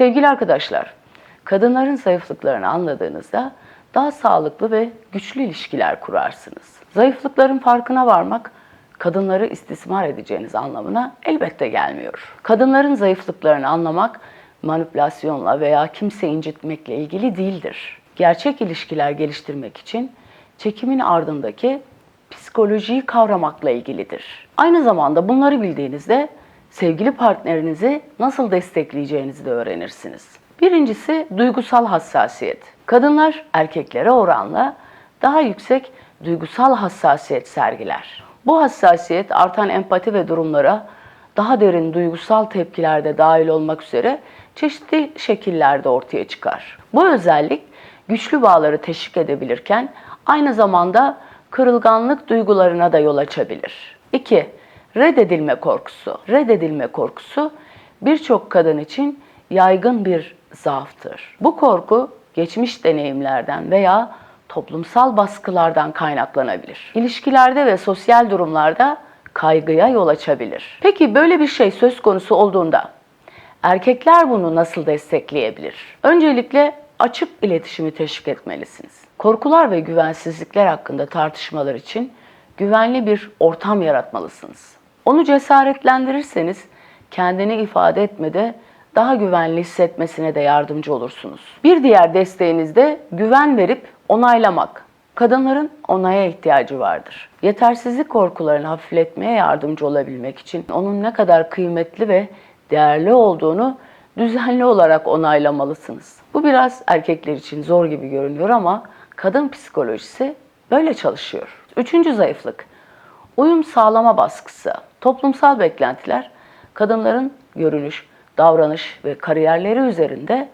Sevgili arkadaşlar, kadınların zayıflıklarını anladığınızda daha sağlıklı ve güçlü ilişkiler kurarsınız. Zayıflıkların farkına varmak kadınları istismar edeceğiniz anlamına elbette gelmiyor. Kadınların zayıflıklarını anlamak manipülasyonla veya kimse incitmekle ilgili değildir. Gerçek ilişkiler geliştirmek için çekimin ardındaki psikolojiyi kavramakla ilgilidir. Aynı zamanda bunları bildiğinizde sevgili partnerinizi nasıl destekleyeceğinizi de öğrenirsiniz. Birincisi duygusal hassasiyet. Kadınlar erkeklere oranla daha yüksek duygusal hassasiyet sergiler. Bu hassasiyet artan empati ve durumlara daha derin duygusal tepkilerde dahil olmak üzere çeşitli şekillerde ortaya çıkar. Bu özellik güçlü bağları teşvik edebilirken aynı zamanda kırılganlık duygularına da yol açabilir. 2. Reddedilme korkusu. Reddedilme korkusu birçok kadın için yaygın bir zaaftır. Bu korku geçmiş deneyimlerden veya toplumsal baskılardan kaynaklanabilir. İlişkilerde ve sosyal durumlarda kaygıya yol açabilir. Peki böyle bir şey söz konusu olduğunda erkekler bunu nasıl destekleyebilir? Öncelikle açık iletişimi teşvik etmelisiniz. Korkular ve güvensizlikler hakkında tartışmalar için güvenli bir ortam yaratmalısınız. Onu cesaretlendirirseniz kendini ifade etmede daha güvenli hissetmesine de yardımcı olursunuz. Bir diğer desteğiniz de güven verip onaylamak. Kadınların onaya ihtiyacı vardır. Yetersizlik korkularını hafifletmeye yardımcı olabilmek için onun ne kadar kıymetli ve değerli olduğunu düzenli olarak onaylamalısınız. Bu biraz erkekler için zor gibi görünüyor ama kadın psikolojisi böyle çalışıyor. Üçüncü zayıflık, uyum sağlama baskısı. Toplumsal beklentiler kadınların görünüş, davranış ve kariyerleri üzerinde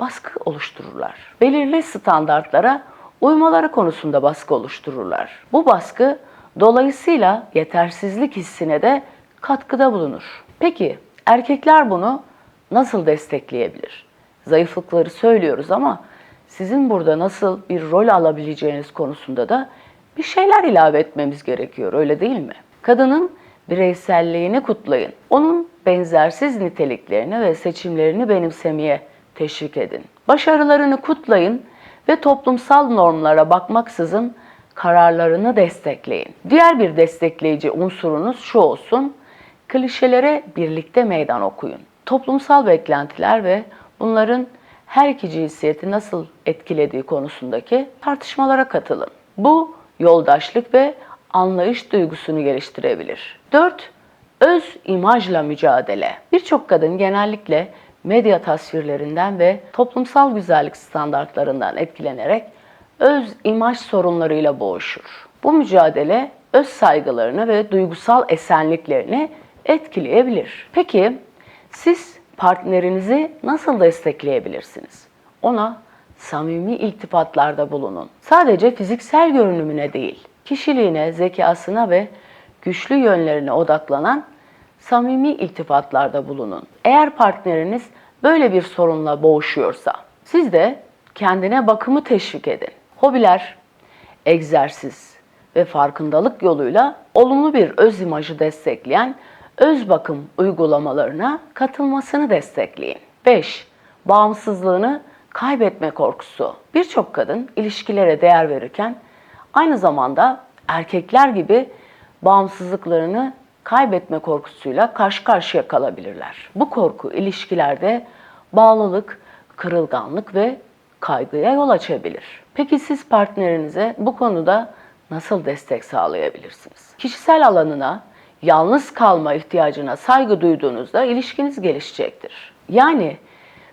baskı oluştururlar. Belirli standartlara uymaları konusunda baskı oluştururlar. Bu baskı dolayısıyla yetersizlik hissine de katkıda bulunur. Peki erkekler bunu nasıl destekleyebilir? Zayıflıkları söylüyoruz ama sizin burada nasıl bir rol alabileceğiniz konusunda da bir şeyler ilave etmemiz gerekiyor öyle değil mi? Kadının bireyselliğini kutlayın. Onun benzersiz niteliklerini ve seçimlerini benimsemeye teşvik edin. Başarılarını kutlayın ve toplumsal normlara bakmaksızın kararlarını destekleyin. Diğer bir destekleyici unsurunuz şu olsun. Klişelere birlikte meydan okuyun. Toplumsal beklentiler ve bunların her iki cinsiyeti nasıl etkilediği konusundaki tartışmalara katılın. Bu yoldaşlık ve anlayış duygusunu geliştirebilir. 4. Öz imajla mücadele. Birçok kadın genellikle medya tasvirlerinden ve toplumsal güzellik standartlarından etkilenerek öz imaj sorunlarıyla boğuşur. Bu mücadele öz saygılarını ve duygusal esenliklerini etkileyebilir. Peki siz partnerinizi nasıl destekleyebilirsiniz? Ona samimi iltifatlarda bulunun. Sadece fiziksel görünümüne değil, kişiliğine, zekasına ve güçlü yönlerine odaklanan samimi iltifatlarda bulunun. Eğer partneriniz böyle bir sorunla boğuşuyorsa, siz de kendine bakımı teşvik edin. Hobiler, egzersiz ve farkındalık yoluyla olumlu bir öz imajı destekleyen öz bakım uygulamalarına katılmasını destekleyin. 5. Bağımsızlığını kaybetme korkusu. Birçok kadın ilişkilere değer verirken aynı zamanda erkekler gibi bağımsızlıklarını kaybetme korkusuyla karşı karşıya kalabilirler. Bu korku ilişkilerde bağlılık, kırılganlık ve kaygıya yol açabilir. Peki siz partnerinize bu konuda nasıl destek sağlayabilirsiniz? Kişisel alanına, yalnız kalma ihtiyacına saygı duyduğunuzda ilişkiniz gelişecektir. Yani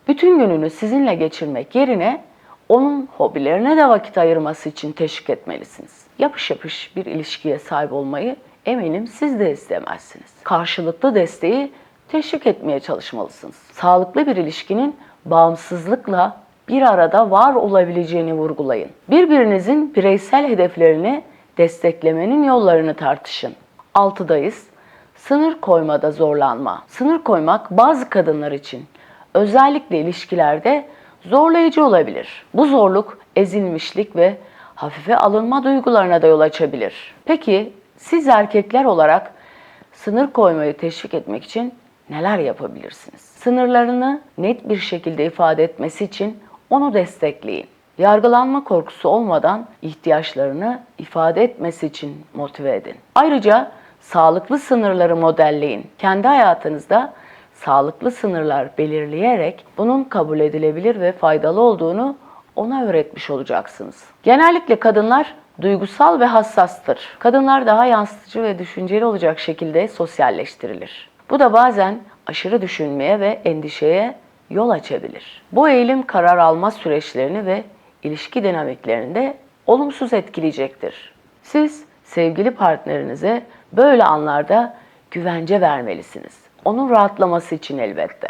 bütün gününü sizinle geçirmek yerine onun hobilerine de vakit ayırması için teşvik etmelisiniz. Yapış yapış bir ilişkiye sahip olmayı eminim siz de istemezsiniz. Karşılıklı desteği teşvik etmeye çalışmalısınız. Sağlıklı bir ilişkinin bağımsızlıkla bir arada var olabileceğini vurgulayın. Birbirinizin bireysel hedeflerini desteklemenin yollarını tartışın. Altıdayız. Sınır koymada zorlanma. Sınır koymak bazı kadınlar için özellikle ilişkilerde zorlayıcı olabilir. Bu zorluk ezilmişlik ve hafife alınma duygularına da yol açabilir. Peki siz erkekler olarak sınır koymayı teşvik etmek için neler yapabilirsiniz? Sınırlarını net bir şekilde ifade etmesi için onu destekleyin. Yargılanma korkusu olmadan ihtiyaçlarını ifade etmesi için motive edin. Ayrıca sağlıklı sınırları modelleyin. Kendi hayatınızda sağlıklı sınırlar belirleyerek bunun kabul edilebilir ve faydalı olduğunu ona öğretmiş olacaksınız. Genellikle kadınlar duygusal ve hassastır. Kadınlar daha yansıtıcı ve düşünceli olacak şekilde sosyalleştirilir. Bu da bazen aşırı düşünmeye ve endişeye yol açabilir. Bu eğilim karar alma süreçlerini ve ilişki dinamiklerini de olumsuz etkileyecektir. Siz sevgili partnerinize böyle anlarda güvence vermelisiniz. Onun rahatlaması için elbette.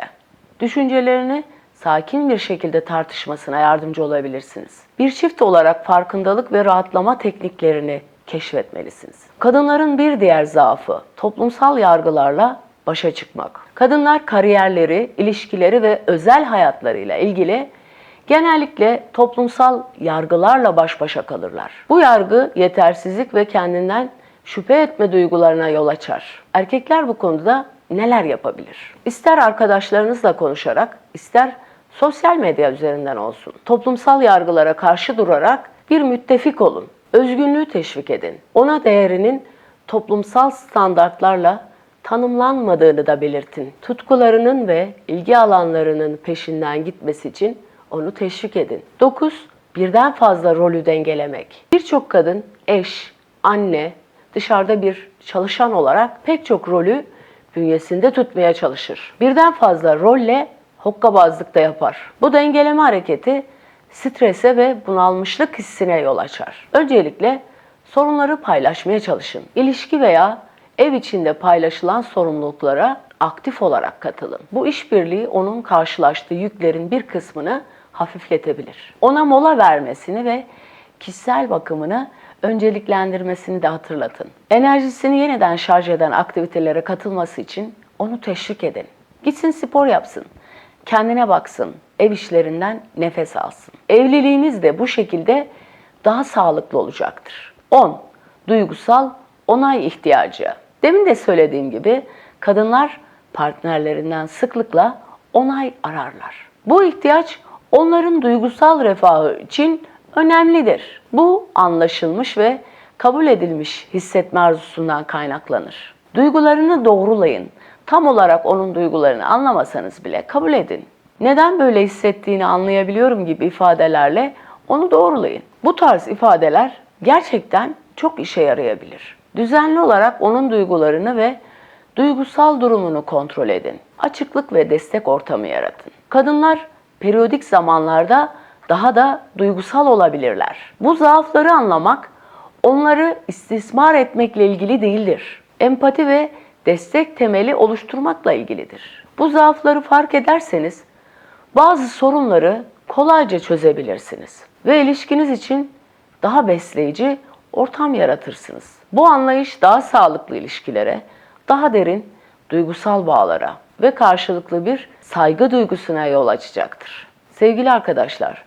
Düşüncelerini sakin bir şekilde tartışmasına yardımcı olabilirsiniz. Bir çift olarak farkındalık ve rahatlama tekniklerini keşfetmelisiniz. Kadınların bir diğer zaafı toplumsal yargılarla başa çıkmak. Kadınlar kariyerleri, ilişkileri ve özel hayatlarıyla ilgili genellikle toplumsal yargılarla baş başa kalırlar. Bu yargı yetersizlik ve kendinden şüphe etme duygularına yol açar. Erkekler bu konuda neler yapabilir? İster arkadaşlarınızla konuşarak, ister sosyal medya üzerinden olsun. Toplumsal yargılara karşı durarak bir müttefik olun. Özgünlüğü teşvik edin. Ona değerinin toplumsal standartlarla tanımlanmadığını da belirtin. Tutkularının ve ilgi alanlarının peşinden gitmesi için onu teşvik edin. 9. Birden fazla rolü dengelemek. Birçok kadın eş, anne, dışarıda bir çalışan olarak pek çok rolü bünyesinde tutmaya çalışır. Birden fazla rolle hokkabazlık da yapar. Bu dengeleme hareketi strese ve bunalmışlık hissine yol açar. Öncelikle sorunları paylaşmaya çalışın. İlişki veya ev içinde paylaşılan sorumluluklara aktif olarak katılın. Bu işbirliği onun karşılaştığı yüklerin bir kısmını hafifletebilir. Ona mola vermesini ve kişisel bakımını önceliklendirmesini de hatırlatın. Enerjisini yeniden şarj eden aktivitelere katılması için onu teşvik edin. Gitsin spor yapsın, kendine baksın, ev işlerinden nefes alsın. Evliliğiniz de bu şekilde daha sağlıklı olacaktır. 10. Duygusal onay ihtiyacı. Demin de söylediğim gibi kadınlar partnerlerinden sıklıkla onay ararlar. Bu ihtiyaç onların duygusal refahı için önemlidir. Bu anlaşılmış ve kabul edilmiş hissetme arzusundan kaynaklanır. Duygularını doğrulayın. Tam olarak onun duygularını anlamasanız bile kabul edin. Neden böyle hissettiğini anlayabiliyorum gibi ifadelerle onu doğrulayın. Bu tarz ifadeler gerçekten çok işe yarayabilir. Düzenli olarak onun duygularını ve duygusal durumunu kontrol edin. Açıklık ve destek ortamı yaratın. Kadınlar periyodik zamanlarda daha da duygusal olabilirler. Bu zaafları anlamak onları istismar etmekle ilgili değildir. Empati ve destek temeli oluşturmakla ilgilidir. Bu zaafları fark ederseniz bazı sorunları kolayca çözebilirsiniz ve ilişkiniz için daha besleyici ortam yaratırsınız. Bu anlayış daha sağlıklı ilişkilere, daha derin duygusal bağlara ve karşılıklı bir saygı duygusuna yol açacaktır. Sevgili arkadaşlar,